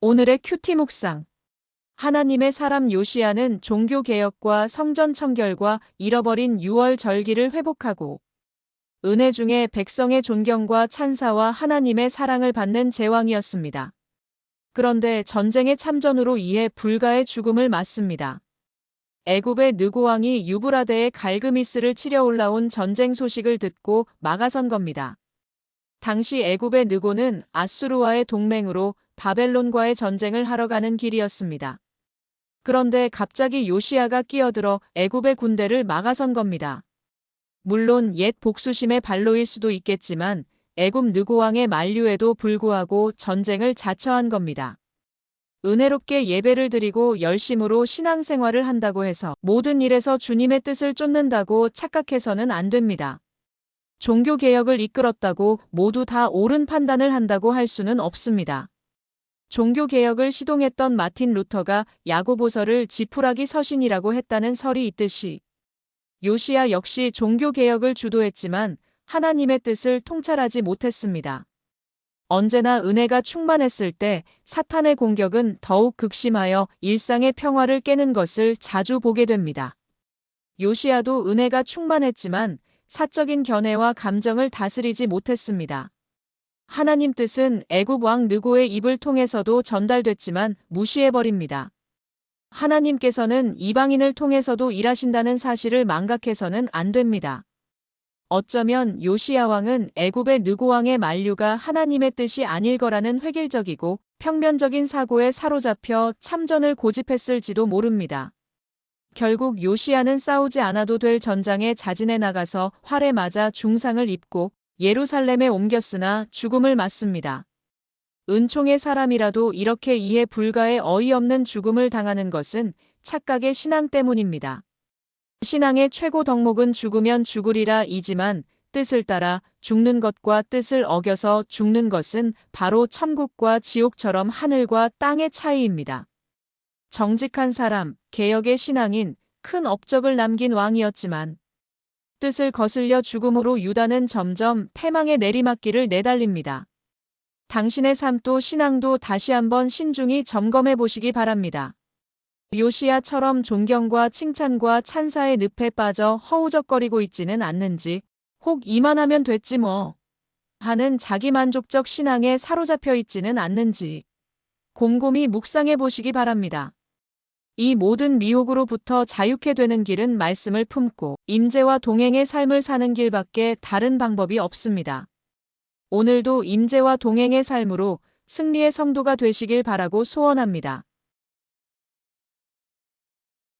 오늘의 큐티 묵상. 하나님의 사람 요시아는 종교 개혁과 성전 청결과 잃어버린 6월 절기를 회복하고 은혜 중에 백성의 존경과 찬사와 하나님의 사랑을 받는 제왕이었습니다. 그런데 전쟁의 참전으로 이에 불가의 죽음을 맞습니다. 애굽의 느고왕이 유브라데의 갈그미스를 치려 올라온 전쟁 소식을 듣고 막아선 겁니다. 당시 애굽의 느고는 아수르와의 동맹으로 바벨론과의 전쟁을 하러 가는 길이었습니다. 그런데 갑자기 요시아가 끼어들어 애굽의 군대를 막아선 겁니다. 물론 옛 복수심의 발로일 수도 있겠지만 애굽 느고왕의 만류에도 불구하고 전쟁을 자처한 겁니다. 은혜롭게 예배를 드리고 열심으로 신앙생활을 한다고 해서 모든 일에서 주님의 뜻을 쫓는다고 착각해서는 안 됩니다. 종교개혁을 이끌었다고 모두 다 옳은 판단을 한다고 할 수는 없습니다. 종교개혁을 시동했던 마틴 루터가 야고보서를 지푸라기 서신이라고 했다는 설이 있듯이 요시야 역시 종교개혁을 주도했지만 하나님의 뜻을 통찰하지 못했습니다. 언제나 은혜가 충만했을 때 사탄의 공격은 더욱 극심하여 일상의 평화를 깨는 것을 자주 보게 됩니다. 요시야도 은혜가 충만했지만 사적인 견해와 감정을 다스리지 못했습니다. 하나님 뜻은 애굽 왕 느고의 입을 통해서도 전달됐지만 무시해버립니다. 하나님께서는 이방인을 통해서도 일하신다는 사실을 망각해서는 안 됩니다. 어쩌면 요시야 왕은 애굽의 느고 왕의 만류가 하나님의 뜻이 아닐 거라는 획일적이고 평면적인 사고에 사로잡혀 참전을 고집했을지도 모릅니다. 결국 요시야는 싸우지 않아도 될 전장에 자진해 나가서 활에 맞아 중상을 입고 예루살렘에 옮겼으나 죽음을 맞습니다. 은총의 사람이라도 이렇게 이해 불가의 어이없는 죽음을 당하는 것은 착각의 신앙 때문입니다. 신앙의 최고 덕목은 죽으면 죽으리라 이지만 뜻을 따라 죽는 것과 뜻을 어겨서 죽는 것은 바로 천국과 지옥처럼 하늘과 땅의 차이입니다. 정직한 사람, 개혁의 신앙인, 큰 업적을 남긴 왕이었지만 뜻을 거슬려 죽음으로 유다는 점점 패망의 내리막길을 내달립니다. 당신의 삶도 신앙도 다시 한번 신중히 점검해 보시기 바랍니다. 요시야처럼 존경과 칭찬과 찬사의 늪에 빠져 허우적거리고 있지는 않는지, 혹 이만하면 됐지 뭐. 하는 자기만족적 신앙에 사로잡혀 있지는 않는지, 곰곰이 묵상해 보시기 바랍니다. 이 모든 미혹으로부터 자유케 되는 길은 말씀을 품고 임재와 동행의 삶을 사는 길밖에 다른 방법이 없습니다. 오늘도 임재와 동행의 삶으로 승리의 성도가 되시길 바라고 소원합니다.